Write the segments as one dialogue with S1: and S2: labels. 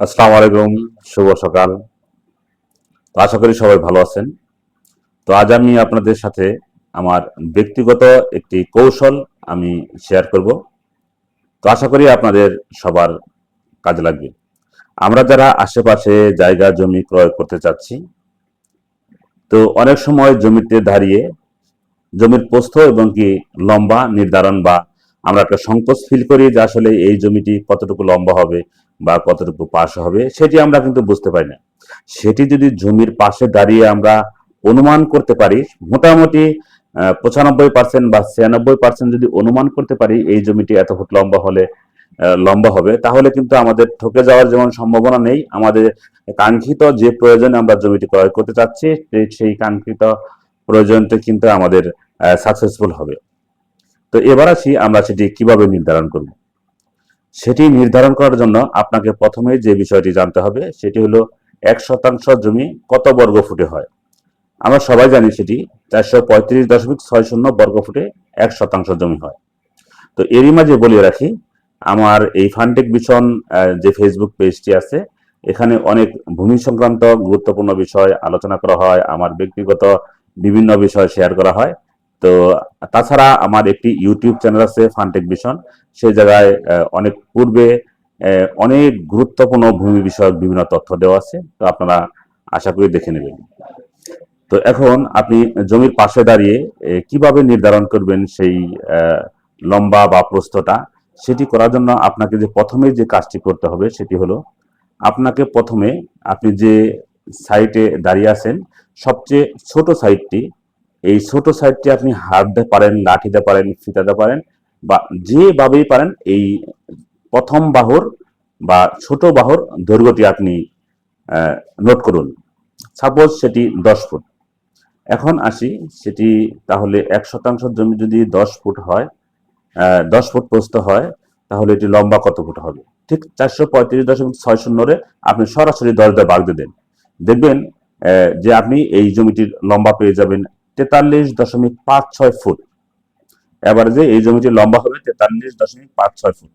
S1: আসসালামু আলাইকুম, শুভ সকাল। তো আশা করি সবাই ভালো আছেন। তো আজ আমি আপনাদের সাথে আমার ব্যক্তিগত একটি কৌশল আমি শেয়ার করব। তো আশা করি আপনাদের সবার কাজে লাগবে। আমরা যারা আশেপাশে জায়গা, জমি ক্রয় করতে চাচ্ছি, তো অনেক সময় জমিতে দাঁড়িয়ে জমির প্রস্থ এবং কি লম্বা, নির্ধারণ বা আমরা একটা সংকোচ ফিল করি যে আসলে এই জমিটি কতটুকু লম্বা হবে বা কতটুকু পাশ হবে, সেটি আমরা কিন্তু বুঝতে পারি না। সেটি যদি জমির পাশে দাঁড়িয়ে আমরা অনুমান করতে পারি, মোটামুটি পঁচানব্বই পার্সেন্ট বা ছিয়ানব্বই পার্সেন্ট যদি অনুমান করতে পারি এই জমিটি এত ফুট লম্বা হলে লম্বা হবে, তাহলে কিন্তু আমাদের ঠকে যাওয়ার যেমন সম্ভাবনা নেই, আমাদের কাঙ্ক্ষিত যে প্রয়োজনে আমরা জমিটি ক্রয় করতে চাচ্ছি, সেই- কাঙ্ক্ষিত প্রয়োজনটা কিন্তু আমাদের সাকসেসফুল হবে। তো এবার আসি আমরা সেটি কীভাবে নির্ধারণ করব। সেটি নির্ধারণ করার জন্য আপনাকে প্রথমে যে বিষয়টি জানতে হবে সেটি হলো এক শতাংশ জমি কত বর্গ ফুটে হয়? আমরা সবাই জানি সেটি চারশো পঁয়ত্রিশ দশমিক ছয় শূন্য বর্গ ফুটে এক শতাংশ জমি হয়। তো এরই মাঝে বলে রাখি, আমার এই ফান্টেক মিশন যে ফেসবুক পেজটি আছে, এখানে অনেক ভূমি সংক্রান্ত গুরুত্বপূর্ণ বিষয় আলোচনা করা হয়, আমার ব্যক্তিগত বিভিন্ন বিষয় শেয়ার করা হয়। তো তাছাড়া আমার একটি ইউটিউব চ্যানেল আছে ফান্টেক মিশন সেই জায়গায় অনেক পূর্বে অনেক গুরুত্বপূর্ণ ভূমি বিষয়ক বিভিন্ন তথ্য দেওয়া আছে। তো আপনারা আশা করি দেখে নেবেন। তো এখন আপনি জমির পাশে দাঁড়িয়ে কীভাবে নির্ধারণ করবেন সেই লম্বা বা প্রস্থটা, সেটি করার জন্য আপনাকে যে প্রথমে যে কাজটি করতে হবে সেটি হলো, আপনাকে প্রথমে আপনি যে সাইটে দাঁড়িয়ে আছেন, সবচেয়ে ছোট সাইটটি এই ছোট সাইটটি আপনি হাত দিতে পারেন লাঠি দিতে পারেন, ফিতাতে পারেন বা যেভাবেই পারেন, এই প্রথম বাহুর বা ছোট বাহুর দৈর্ঘ্যটি আপনি নোট করুন। সাপোজ সেটি দশ ফুট। এখন আসি, সেটি তাহলে এক শতাংশ জমি যদি দশ ফুট হয় দশ ফুট প্রস্থ হয়, তাহলে এটি লম্বা কত ফুট হবে? ঠিক চারশো পঁয়ত্রিশ দশমিক ছয় শূন্যরে আপনি সরাসরি দশ দিয়ে ভাগ দিয়ে দেন। দেখবেন যে আপনি এই জমিটির লম্বা পেয়ে যাবেন তেতাল্লিশ দশমিক পাঁচ ছয় ফুট। এবার যে এই জমিটি লম্বা হবে তেতাল্লিশ দশমিক পাঁচ ছয় ফুট।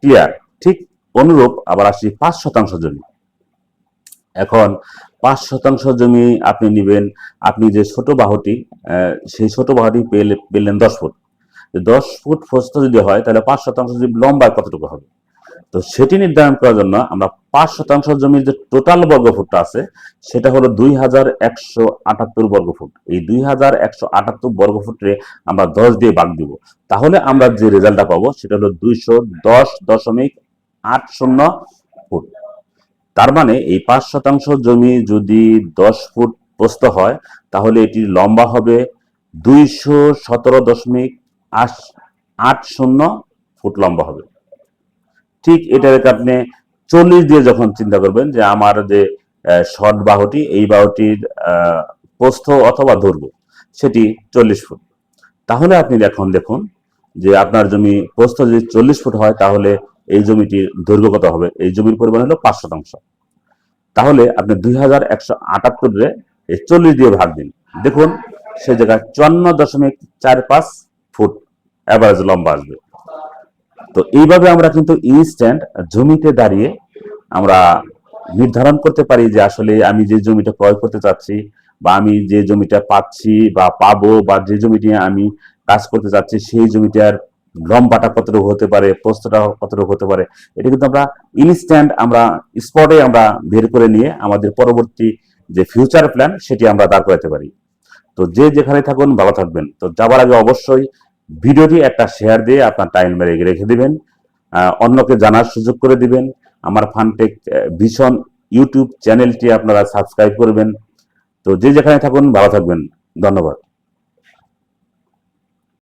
S1: ক্লিয়ার ঠিক অনুরূপ আবার আসি পাঁচ শতাংশ জমি। এখন পাঁচ শতাংশ জমি আপনি নেবেন, আপনি যে ছোট বাহুটি সেই ছোট বাহুটি পেলে পেলেন দশ ফুট। দশ ফুট প্রস্থ যদি হয়, তাহলে পাঁচ শতাংশ জমি লম্বা কতটুকু হবে? তো সেটি নির্ধারণ করার জন্য আমরা পাঁচ শতাংশ জমির যে টোটাল বর্গফুটটা আছে, সেটা হলো দুই হাজার একশো আটাত্তর বর্গফুট। এই দুই হাজার একশো আটাত্তর বর্গফুটে আমরা দশ দিয়ে ভাগ দিব। তাহলে আমরা যে রেজাল্টটা পাবো, সেটা হলো দুইশো দশ দশমিক আট শূন্য ফুট। তার মানে এই পাঁচ শতাংশ জমি যদি দশ ফুট প্রস্থ হয়, তাহলে এটি লম্বা হবে দুইশো সতেরো দশমিক আট শূন্য ফুট লম্বা হবে। ঠিক এটাকে আপনি চল্লিশ দিয়ে যখন চিন্তা করবেন যে আমার যে শর্ট বাহুটি, এই বাহুটির প্রস্থ অথবা দৈর্ঘ্য, সেটি চল্লিশ ফুট। তাহলে আপনি এখন দেখুন যে আপনার জমি প্রস্থ যদি চল্লিশ ফুট হয়, তাহলে এই জমিটির দৈর্ঘ্য কত হবে? এই জমির পরিমাণ হলো পাঁচ শতাংশ। তাহলে আপনি দুই হাজার একশো আটাত্তরে এই চল্লিশ দিয়ে ভাগ দিন। দেখুন, সে জায়গায় চুয়ান্ন দশমিক চার পাঁচ ফুট অ্যাভারেজ লম্বা আসবে। তো এইভাবে আমরা কিন্তু ইনস্ট্যান্ট জমিতে দাঁড়িয়ে আমরা নির্ধারণ করতে পারি যে আসলে আমি যে জমিটা ক্রয় করতে চাচ্ছি বা আমি যে জমিটা পাচ্ছি বা পাবো বা যে জমিটি আমি কাজ করতে চাচ্ছি, সেই জমিটার লম্বাটা কতটুকু হতে পারে, প্রস্তটা কতটুকু হতে পারে, এটা কিন্তু আমরা ইনস্ট্যান্ট আমরা স্পটে আমরা বের করে নিয়ে আমাদের পরবর্তী যে ফিউচার প্ল্যান সেটি আমরা দাঁড় করাতে পারি। তো যে যেখানে থাকুন ভালো থাকবেন। তো যাবার আগে অবশ্যই ভিডিওটি একটা শেয়ার দিয়ে আপনার টাইম মেরে রেখে দিবেন। অন্যকে জানার সুযোগ করে দিবেন। আমার ফানটেক ভীষণ ইউটিউব চ্যানেলটি আপনারা সাবস্ক্রাইব করবেন। তো যে যেখানে থাকুন, ভালো থাকবেন। ধন্যবাদ।